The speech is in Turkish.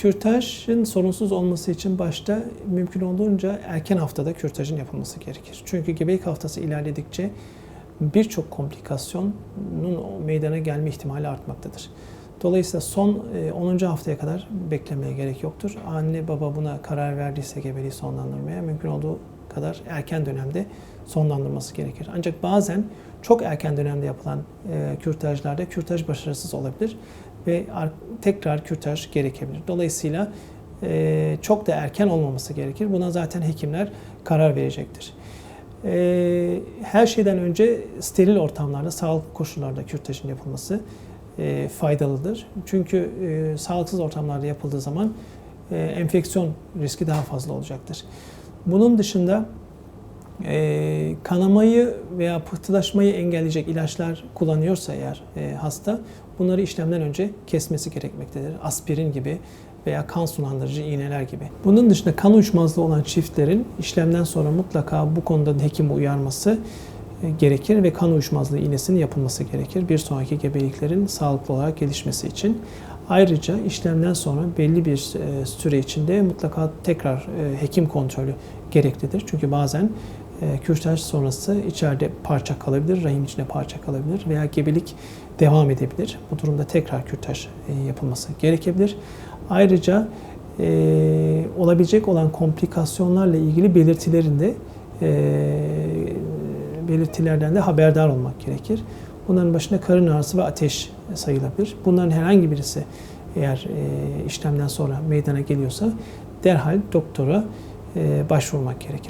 Kürtajın sorunsuz olması için başta mümkün olduğunca erken haftada kürtajın yapılması gerekir. Çünkü gebelik haftası ilerledikçe birçok komplikasyonun meydana gelme ihtimali artmaktadır. Dolayısıyla son e, 10. haftaya kadar beklemeye gerek yoktur. Anne baba buna karar verdiyse gebeliği sonlandırmaya mümkün olduğu kadar erken dönemde sonlandırması gerekir. Ancak bazen çok erken dönemde yapılan e, kürtajlarda kürtaj başarısız olabilir ve ar- tekrar kürtaj gerekebilir. Dolayısıyla e, çok da erken olmaması gerekir. Buna zaten hekimler karar verecektir. E, her şeyden önce steril ortamlarda, sağlıklı koşullarda kürtajın yapılması e, faydalıdır. Çünkü e, sağlıksız ortamlarda yapıldığı zaman e, enfeksiyon riski daha fazla olacaktır. Bunun dışında e, kanamayı veya pıhtılaşmayı engelleyecek ilaçlar kullanıyorsa eğer e, hasta bunları işlemden önce kesmesi gerekmektedir. Aspirin gibi veya kan sulandırıcı iğneler gibi. Bunun dışında kan uyuşmazlığı olan çiftlerin işlemden sonra mutlaka bu konuda hekimi uyarması e, gerekir ve kan uyuşmazlığı iğnesinin yapılması gerekir. Bir sonraki gebeliklerin sağlıklı olarak gelişmesi için. Ayrıca işlemden sonra belli bir e, süre içinde mutlaka tekrar e, hekim kontrolü gereklidir. Çünkü bazen e, kürtaj sonrası içeride parça kalabilir, rahim içinde parça kalabilir veya gebelik devam edebilir. Bu durumda tekrar kürtaj yapılması gerekebilir. Ayrıca olabilecek olan komplikasyonlarla ilgili belirtilerin de e, belirtilerden de haberdar olmak gerekir. Bunların başında karın ağrısı ve ateş sayılabilir. Bunların herhangi birisi eğer e, işlemden sonra meydana geliyorsa derhal doktora e, başvurmak gerekir.